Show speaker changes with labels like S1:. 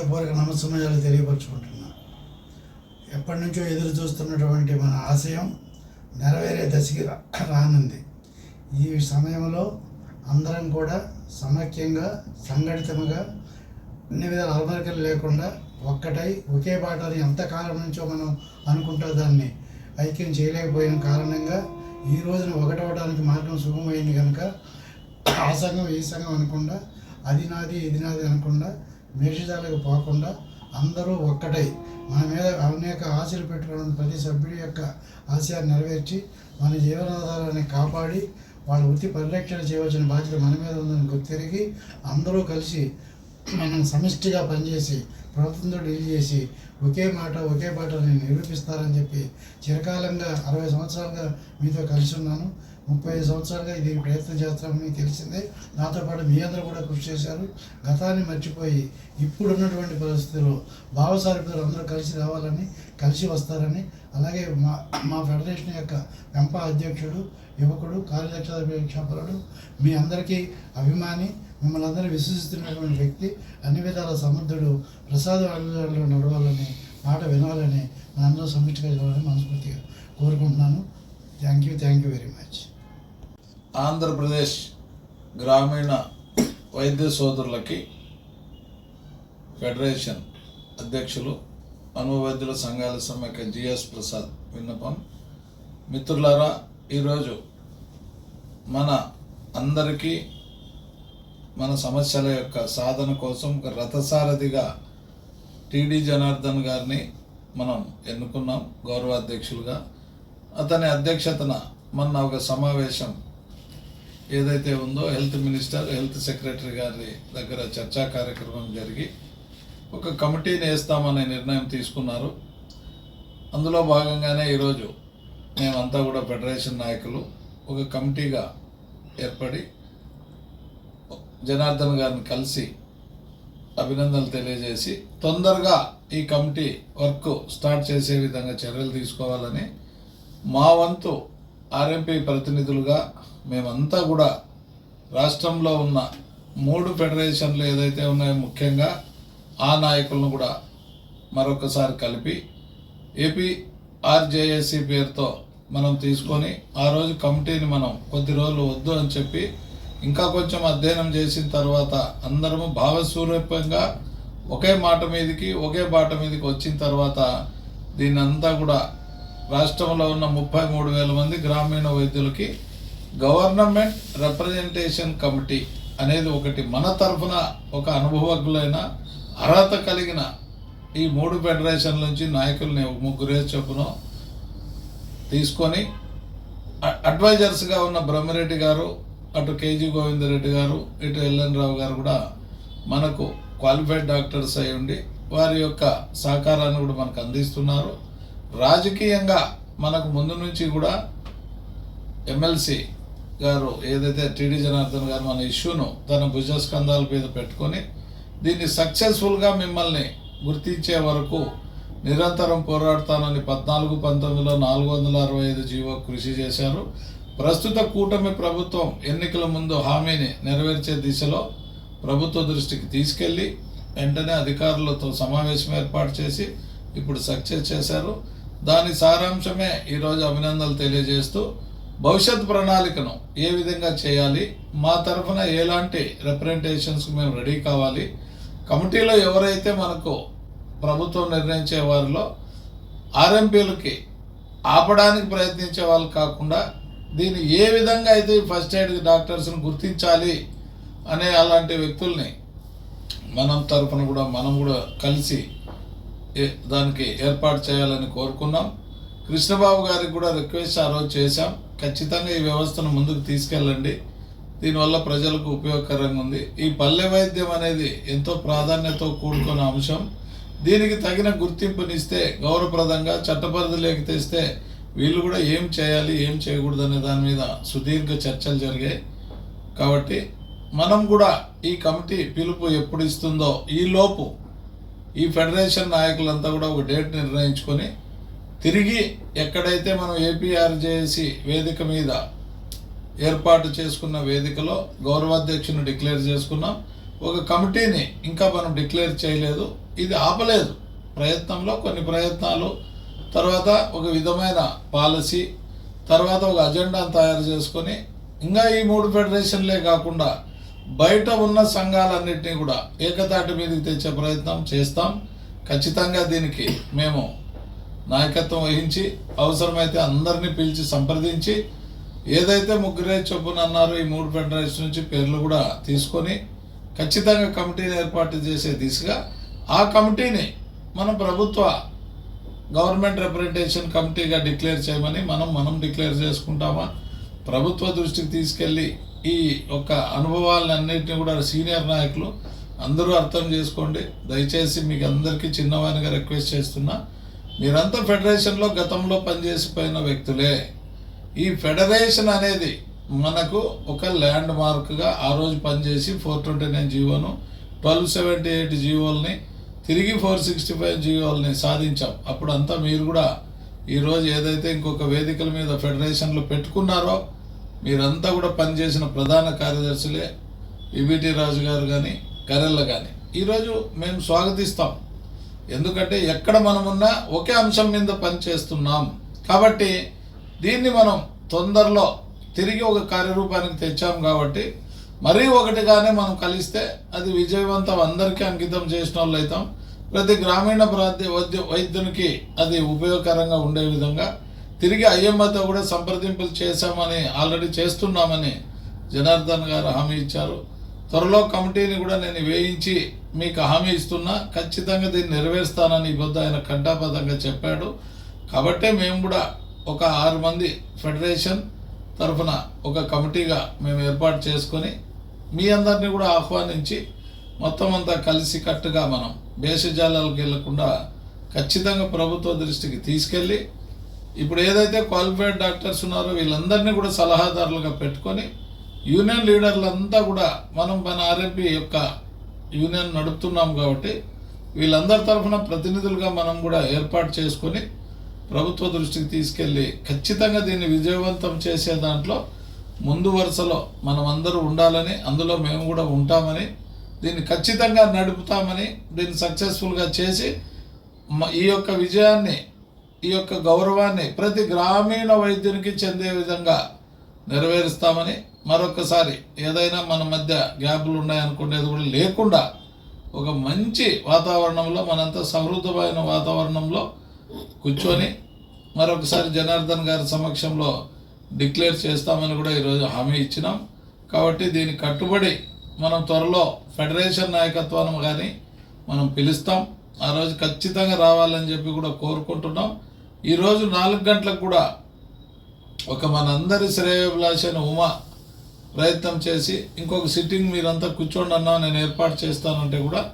S1: హృదయపూర్వక నమస్సమయాలు తెలియపరచుకుంటున్నా. ఎప్పటి నుంచో ఎదురు చూస్తున్నటువంటి మన ఆశయం నెరవేరే దశకి రా- రానుంది. ఈ సమయంలో అందరం కూడా సమైక్యంగా సంఘటితముగా అన్ని విధాల అలమరికలు లేకుండా ఒక్కటై ఒకే బాటని ఎంతకాలం నుంచో మనం అనుకుంటా దాన్ని ఐక్యం చేయలేకపోయిన కారణంగా ఈ రోజున ఒకటవడానికి మార్గం సుగమైంది కనుక ఆ సంఘం ఈ సంఘం అనకుండా అది నాది ఇది నాది అనకుండా మేషజాలకు పోకుండా అందరూ ఒక్కటై. మన మీద అనేక ఆశలు పెట్టుకున్న ప్రతి సభ్యుడి యొక్క ఆశయాన్ని నెరవేర్చి మన జీవనాధారాన్ని కాపాడి వాళ్ళ వృత్తి పరిరక్షణ చేయవలసిన బాధ్యత మన మీద ఉందని గుర్తిరిగి అందరూ కలిసి మనం సమిష్టిగా పనిచేసి ప్రభుత్వంతో డీల్ చేసి ఒకే మాట ఒకే పాటని నిరూపిస్తారని చెప్పి చిరకాలంగా అరవై సంవత్సరాలుగా మీతో కలిసి ఉన్నాను. ముప్పై ఐదు సంవత్సరాలుగా ఇది ప్రయత్నం చేస్తామని తెలిసిందే. నాతో పాటు మీ అందరూ కూడా కృషి చేశారు. గతాన్ని మర్చిపోయి ఇప్పుడున్నటువంటి పరిస్థితుల్లో భావసారిపులు అందరూ కలిసి రావాలని కలిసి వస్తారని అలాగే మా మా ఫెడరేషన్ యొక్క వెంప అధ్యక్షుడు యువకుడు కార్యదక్షపరుడు మీ అందరికీ అభిమాని మిమ్మల్ని అందరూ విశ్వసిస్తున్నటువంటి వ్యక్తి అన్ని విధాల సమర్థుడు ప్రసాద అడుగుదారులో నడవాలని మాట వినాలని మనందరూ సమిష్టిగా చూడాలని మనస్ఫూర్తిగా కోరుకుంటున్నాను. Thank you thank you very much
S2: Andhra Pradesh గ్రామీణ వైద్య సోదరులకి ఫెడరేషన్ అధ్యక్షులు అనువైద్యుల సంఘాల సమ్మెక జిఎస్ ప్రసాద్ విన్నపం. మిత్రులారా ఈరోజు మన అందరికీ మన సమస్యల యొక్క సాధన కోసం ఒక రథసారథిగా టీడీ జనార్దన్ గారిని మనం ఎన్నుకున్నాం గౌరవాధ్యక్షులుగా. అతని అధ్యక్షతన మొన్న ఒక సమావేశం ఏదైతే ఉందో హెల్త్ మినిస్టర్ హెల్త్ సెక్రటరీ గారి దగ్గర చర్చా కార్యక్రమం జరిగి ఒక కమిటీని వేస్తామనే నిర్ణయం తీసుకున్నారు. అందులో భాగంగానే ఈరోజు మేమంతా కూడా ఫెడరేషన్ నాయకులు ఒక కమిటీగా ఏర్పడి జనార్దన్ గారిని కలిసి అభినందనలు తెలియజేసి తొందరగా ఈ కమిటీ వర్క్ స్టార్ట్ చేసే విధంగా చర్యలు తీసుకోవాలని మా వంతు ఆర్ఎంపీ ప్రతినిధులుగా మేమంతా కూడా రాష్ట్రంలో ఉన్న మూడు ఫెడరేషన్లు ఏదైతే ఉన్నాయో ముఖ్యంగా ఆ నాయకులను కూడా మరొకసారి కలిపి ఏపీ ఆర్జేఏసీ పేరుతో మనం తీసుకొని ఆ రోజు కమిటీని మనం కొద్ది రోజులు వద్దు అని చెప్పి ఇంకా కొంచెం అధ్యయనం చేసిన తర్వాత అందరము భావస్వరూపంగా ఒకే మాట మీదకి ఒకే బాట మీదకి వచ్చిన తర్వాత దీన్నంతా కూడా రాష్ట్రంలో ఉన్న ముప్పై మూడు వేల మంది గ్రామీణ వైద్యులకి గవర్నమెంట్ రిప్రజెంటేషన్ కమిటీ అనేది ఒకటి మన తరఫున ఒక అనుభవజ్ఞులైన అర్హత కలిగిన ఈ మూడు ఫెడరేషన్ నుంచి నాయకుల్ని ముగ్గురే చొప్పున తీసుకొని అడ్వైజర్స్గా ఉన్న బ్రహ్మరెడ్డి గారు అటు కేజీ గోవిందరెడ్డి గారు ఇటు ఎల్ఎన్ రావు గారు కూడా మనకు క్వాలిఫైడ్ డాక్టర్స్ అయి ఉండి వారి యొక్క సహకారాన్ని కూడా మనకు అందిస్తున్నారు. రాజకీయంగా మనకు ముందు నుంచి కూడా ఎమ్మెల్సీ గారు ఏదైతే టీడీ జనార్దన్ గారు మన ఇష్యూను తన భుజస్కంధాల మీద పెట్టుకొని దీన్ని సక్సెస్ఫుల్గా మిమ్మల్ని గుర్తించే వరకు నిరంతరం పోరాడతానని పద్నాలుగు పంతొమ్మిదిలో నాలుగు వందల అరవై ఐదు జీవో కృషి చేశారు. ప్రస్తుత కూటమి ప్రభుత్వం ఎన్నికల ముందు హామీని నెరవేర్చే దిశలో ప్రభుత్వ దృష్టికి తీసుకెళ్ళి వెంటనే అధికారులతో సమావేశం ఏర్పాటు చేసి ఇప్పుడు సక్సెస్ చేశారు. దాని సారాంశమే ఈరోజు అభినందనలు తెలియజేస్తూ భవిష్యత్ ప్రణాళికను ఏ విధంగా చేయాలి మా తరఫున ఎలాంటి రిప్రజెంటేషన్స్కి మేము రెడీ కావాలి కమిటీలో ఎవరైతే మనకు ప్రభుత్వం నిర్ణయించే వారిలో ఆర్ఎంపీలకి ఆపడానికి ప్రయత్నించే వాళ్ళు కాకుండా దీన్ని ఏ విధంగా అయితే ఫస్ట్ ఎయిడ్ డాక్టర్స్ని గుర్తించాలి అనే అలాంటి వ్యక్తుల్ని మనం తరఫున కూడా మనం కూడా కలిసి ఏ- దానికి ఏర్పాటు చేయాలని కోరుకున్నాం. కృష్ణబాబు గారికి కూడా రిక్వెస్ట్ ఆ రోజు చేశాం. ఖచ్చితంగా ఈ వ్యవస్థను ముందుకు తీసుకెళ్ళండి. దీనివల్ల ప్రజలకు ఉపయోగకరంగా ఉంది. ఈ పల్లె వైద్యం అనేది ఎంతో ప్రాధాన్యత కూడుకున్న అంశం. దీనికి తగిన గుర్తింపునిస్తే గౌరవప్రదంగా చట్టపరిధిలోకి తెస్తే వీళ్ళు కూడా ఏం చేయాలి ఏం చేయకూడదు అనే దాని మీద సుదీర్ఘ చర్చలు జరిగాయి. కాబట్టి మనం కూడా ఈ కమిటీ పిలుపు ఎప్పుడు ఇస్తుందో ఈలోపు ఈ ఫెడరేషన్ నాయకులంతా కూడా ఒక డేట్ నిర్ణయించుకొని తిరిగి ఎక్కడైతే మనం ఏపీఆర్జేసి వేదిక మీద ఏర్పాటు చేసుకున్న వేదికలో గౌరవాధ్యక్షుని డిక్లేర్ చేసుకున్నాం. ఒక కమిటీని ఇంకా మనం డిక్లేర్ చేయలేదు. ఇది ఆపలేదు. ప్రయత్నంలో కొన్ని ప్రయత్నాలు తర్వాత ఒక విధమైన పాలసీ తర్వాత ఒక అజెండాను తయారు చేసుకొని ఇంకా ఈ మూడు ఫెడరేషన్లే కాకుండా బయట ఉన్న సంఘాలన్నింటినీ కూడా ఏకతాటి మీదకి తెచ్చే ప్రయత్నం చేస్తాం. ఖచ్చితంగా దీనికి మేము నాయకత్వం వహించి అవసరమైతే అందరినీ పిలిచి సంప్రదించి ఏదైతే ముగ్గురే చొప్పున అన్నారో ఈ మూడు ఫెడరేషన్ నుంచి పేర్లు కూడా తీసుకొని ఖచ్చితంగా కమిటీని ఏర్పాటు చేసే దిశగా ఆ కమిటీని మనం ప్రభుత్వ గవర్నమెంట్ రిప్రజెంటేషన్ కమిటీగా డిక్లేర్ చేయమని మనం మనం డిక్లేర్ చేసుకుంటామా? ప్రభుత్వ దృష్టికి తీసుకెళ్ళి ఈ యొక్క అనుభవాలన్నింటినీ కూడా సీనియర్ నాయకులు అందరూ అర్థం చేసుకోండి. దయచేసి మీకు అందరికీ చిన్నవానిగా రిక్వెస్ట్ చేస్తున్నా. మీరంతా ఫెడరేషన్లో గతంలో పనిచేసిపోయిన వ్యక్తులే. ఈ ఫెడరేషన్ అనేది మనకు ఒక ల్యాండ్ మార్క్గా ఆ రోజు పనిచేసి ఫోర్ ట్వంటీ నైన్ జీవోను ట్వెల్వ్ సెవెంటీ ఎయిట్ జీవోల్ని తిరిగి ఫోర్ సిక్స్టీ ఫైవ్ జీవోల్ని సాధించాం. అప్పుడు అంతా మీరు కూడా ఈరోజు ఏదైతే ఇంకొక వేదికల మీద ఫెడరేషన్లు పెట్టుకున్నారో మీరంతా కూడా పనిచేసిన ప్రధాన కార్యదర్శులే విబిటి రాజు గారు కానీ కరెల్ల కానీ ఈరోజు మేము స్వాగతిస్తాం. ఎందుకంటే ఎక్కడ మనమున్నా ఒకే అంశం మీద పనిచేస్తున్నాం. కాబట్టి దీన్ని మనం తొందరలో తిరిగి ఒక కార్యరూపానికి తెచ్చాం కాబట్టి మరీ ఒకటిగానే మనం కలిస్తే అది విజయవంతం అందరికీ అంకితం చేసిన వాళ్ళు అవుతాం ప్రతి గ్రామీణ ప్రాంత వైద్య వైద్యునికి అది ఉపయోగకరంగా ఉండే విధంగా తిరిగి అయ్యమ్మతో కూడా సంప్రదింపులు చేశామని ఆల్రెడీ చేస్తున్నామని జనార్దన్ గారు హామీ ఇచ్చారు. త్వరలో కమిటీని కూడా నేను వేయించి మీకు హామీ ఇస్తున్నా. ఖచ్చితంగా దీన్ని నెరవేరుస్తానని ఈ పొద్దు ఆయన కంఠాపథంగా చెప్పాడు. కాబట్టే మేము కూడా ఒక ఆరు మంది ఫెడరేషన్ తరఫున ఒక కమిటీగా మేము ఏర్పాటు చేసుకొని మీ అందరినీ కూడా ఆహ్వానించి మొత్తం అంతా కలిసి కట్టుగా మనం భేషజాలాలకు వెళ్ళకుండా ఖచ్చితంగా ప్రభుత్వ దృష్టికి తీసుకెళ్ళి ఇప్పుడు ఏదైతే క్వాలిఫైడ్ డాక్టర్స్ ఉన్నారో వీళ్ళందరినీ కూడా సలహాదారులుగా పెట్టుకొని యూనియన్ లీడర్లంతా కూడా మనం మన ఆర్ఎంపీ యొక్క యూనియన్ నడుపుతున్నాం కాబట్టి వీళ్ళందరి తరఫున ప్రతినిధులుగా మనం కూడా ఏర్పాటు చేసుకొని ప్రభుత్వ దృష్టికి తీసుకెళ్ళి ఖచ్చితంగా దీన్ని విజయవంతం చేసే దాంట్లో ముందు వరుసలో మనం అందరూ ఉండాలని అందులో మేము కూడా ఉంటామని దీన్ని ఖచ్చితంగా నడుపుతామని దీన్ని సక్సెస్ఫుల్గా చేసి మ- ఈ యొక్క విజయాన్ని ఈ యొక్క గౌరవాన్ని ప్రతి గ్రామీణ వైద్యునికి చెందే విధంగా నెరవేరుస్తామని మరొకసారి ఏదైనా మన మధ్య గ్యాపులు ఉన్నాయనుకునేది కూడా లేకుండా ఒక మంచి వాతావరణంలో మనంతా సమృద్ధమైన వాతావరణంలో కూర్చొని మరొకసారి జనార్దన్ గారి సమక్షంలో డిక్లేర్ చేస్తామని కూడా ఈరోజు హామీ ఇచ్చినాం. కాబట్టి దీని కట్టుబడి మనం త్వరలో ఫెడరేషన్ నాయకత్వాన్ని కానీ మనం పిలుస్తాం. ఆ రోజు ఖచ్చితంగా రావాలని చెప్పి కూడా కోరుకుంటున్నాం. ఈరోజు నాలుగు గంటలకు కూడా ఒక మనందరి శ్రేయోభిలాష అయిన ఉమా ప్రయత్నం చేసి ఇంకొక సిట్టింగ్ మీరంతా కూర్చోండి అన్నా నేను ఏర్పాటు చేస్తానంటే కూడా